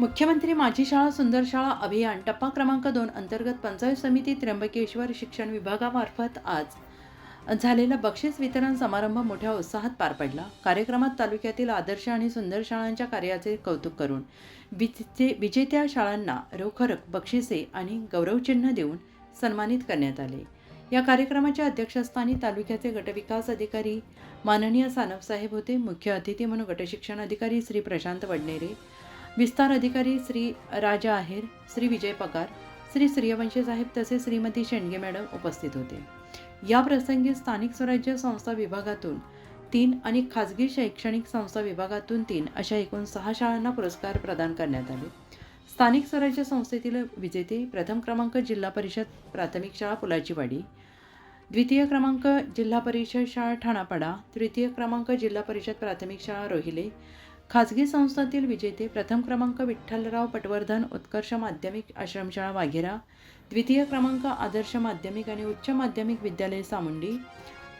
मुख्यमंत्री माझी शाळा सुंदर शाळा अभियान टप्पा क्रमांक दोन अंतर्गत पंचायत समिती त्र्यंबकेश्वर शिक्षण विभागामार्फत आज झालेला बक्षीस वितरण समारंभ मोठ्या उत्साहात पार पडला. कार्यक्रमात तालुक्यातील आदर्श आणि सुंदर शाळांच्या कार्याचे कौतुक करून विजे विजेत्या शाळांना रोखरक बक्षिसे आणि गौरवचिन्ह देऊन सन्मानित करण्यात आले. या कार्यक्रमाच्या अध्यक्षस्थानी तालुक्याचे गटविकास अधिकारी माननीय सानपसाहेब होते. मुख्य अतिथी म्हणून गटशिक्षण अधिकारी श्री प्रशांत वडनेरे विस्तार अधिकारी श्री राजा आहेर श्री विजय पगार श्री सूर्यवंशी साहेब तसेच श्रीमती शेंडगे मॅडम उपस्थित होते. या प्रसंगी स्थानिक स्वराज्य संस्था विभागातून तीन आणि खाजगी शैक्षणिक संस्था विभागातून तीन अशा एकूण सहा शाळांना पुरस्कार प्रदान करण्यात आले. स्थानिक स्वराज्य संस्थेतील विजेते प्रथम क्रमांक जिल्हा परिषद प्राथमिक शाळा पुलाचीवाडी द्वितीय क्रमांक जिल्हा परिषद शाळा ठाणापाडा तृतीय क्रमांक जिल्हा परिषद प्राथमिक शाळा रोहिले खाजगी संस्थातील विजेते प्रथम क्रमांक विठ्ठलराव पटवर्धन उत्कर्ष माध्यमिक आश्रमशाळा वाघेरा द्वितीय क्रमांक आदर्श माध्यमिक आणि उच्च माध्यमिक विद्यालय सामुंडी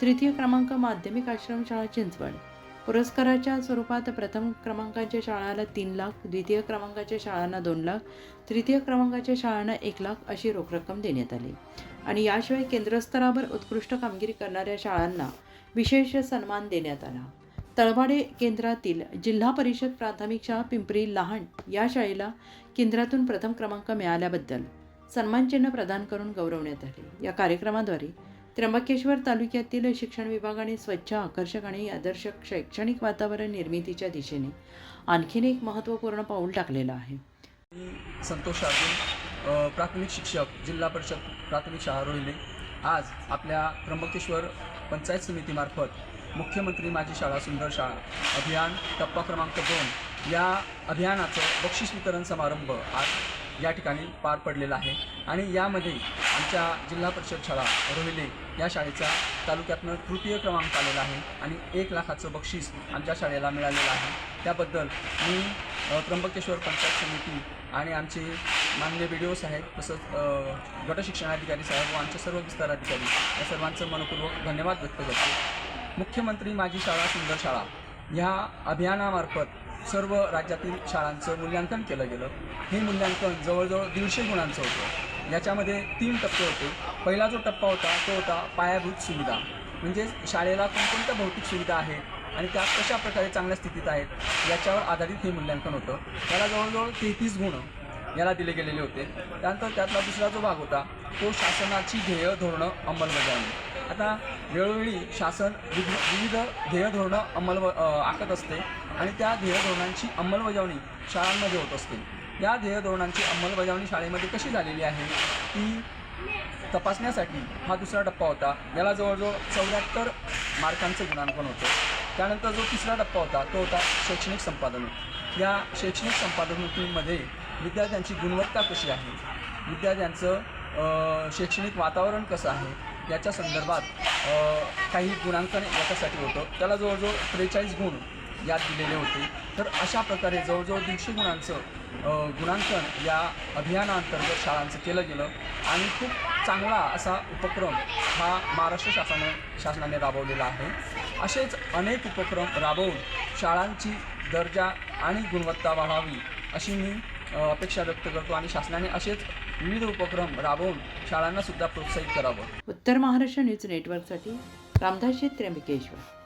तृतीय क्रमांक माध्यमिक आश्रमशाळा चिंचवड. पुरस्काराच्या स्वरूपात प्रथम क्रमांकाच्या शाळाला तीन लाख द्वितीय क्रमांकाच्या शाळांना दोन लाख तृतीय क्रमांकाच्या शाळांना एक लाख अशी रोख रक्कम देण्यात आली. आणि याशिवाय केंद्रस्तरावर उत्कृष्ट कामगिरी करणाऱ्या शाळांना विशेष सन्मान देण्यात आला. तळवाडे केंद्रातील जिल्हा परिषद प्राथमिक शाळा पिंपरी लहान या शाळेला केंद्रातून प्रथम क्रमांक मिळाल्याबद्दल सन्मानचिन्ह प्रदान करून गौरवण्यात आले. या कार्यक्रमाद्वारे त्र्यंबकेश्वर तालुक्यातील शिक्षण विभागाने स्वच्छ आकर्षक आणि आदर्श शैक्षणिक वातावरण निर्मितीच्या दिशेने आणखीन एक महत्त्वपूर्ण पाऊल टाकलेलं आहे. मी संतोष अर्जुन प्राथमिक शिक्षक जिल्हा परिषद प्राथमिक शाळा रोहिले. आज आपल्या त्र्यंबकेश्वर पंचायत समितीमार्फत मुख्यमंत्री माझी शाळा सुंदर शाळा. अभियान टप्पा क्रमांक दोन. या अभियानाचं बक्षीस वितरण समारंभ आज या ठिकाणी पार पडलेला आहे. आणि यामध्ये आमच्या जिल्हा परिषद शाळा रोहिले या शाळेचा तालुक्यातनं तृतीय क्रमांक आलेला आहे आणि एक लाखाचं बक्षीस आमच्या शाळेला मिळालेलं आहे. त्याबद्दल मी त्र्यंबकेश्वर पंचायत समिती आणि आमचे माननीय बी डी ओ साहेब तसंच गटशिक्षणाधिकारी साहेब व आमचे सर्व विस्तार अधिकारी या सर्वांचं मनपूर्वक धन्यवाद व्यक्त करतो. मुख्यमंत्री माझी शाळा सुंदर शाळा. ह्या अभियानामार्फत सर्व राज्यातील शाळांचं मूल्यांकन केलं गेलं. हे मूल्यांकन जवळजवळ दीडशे गुणांचं होतं. याच्यामध्ये तीन टप्पे होते. पहिला जो टप्पा होता तो होता पायाभूत सुविधा. म्हणजे शाळेला कोणकोणत्या भौतिक सुविधा आहेत आणि त्या कशा प्रकारे चांगल्या स्थितीत आहेत याच्यावर आधारित हे मूल्यांकन होतं. त्याला जवळजवळ तेहतीस गुण याला दिले गेलेले होते. त्यानंतर त्यातला दुसरा जो भाग होता तो शासनाची ध्येय धोरणं अंमलबजावणी. आता वेळोवेळी शासन विविध विविध ध्येय धोरणं अंमल आखत असते आणि त्या ध्येयधोरणांची अंमलबजावणी शाळांमध्ये होत असते. या ध्येय धोरणांची अंमलबजावणी शाळेमध्ये कशी झालेली आहे? ती तपासण्यासाठी हा दुसरा टप्पा होता. याला जवळजवळ चौऱ्याहत्तर मार्कांचं गुणांकन होतं. त्यानंतर जो तिसरा टप्पा होता तो होता शैक्षणिक संपादन. या शैक्षणिक संपादनमध्ये विद्यार्थ्यांची गुणवत्ता कशी आहे? विद्यार्थ्यांचं शैक्षणिक वातावरण कसं आहे? याच्या संदर्भात काही गुणांकन याच्यासाठी होतं. त्याला जवळजवळ त्रेचाळीस गुण यात दिलेले होते. तर अशा प्रकारे जवळजवळ दीडशे गुणांचं गुणांकन या अभियानाअंतर्गत शाळांचं केलं गेलं. आणि खूप चांगला असा उपक्रम हा महाराष्ट्र शासनाने शासनाने राबवलेला आहे. असेच अनेक उपक्रम राबवून शाळांची दर्जा आणि गुणवत्ता वाढावी अशी मी अपेक्षा व्यक्त करतो. आणि शासनाने असेच विविध उपक्रम राबवून शाळांना सुद्धा प्रोत्साहित करावं. उत्तर महाराष्ट्र न्यूज नेटवर्कसाठी रामदास त्र्यंबकेश्वर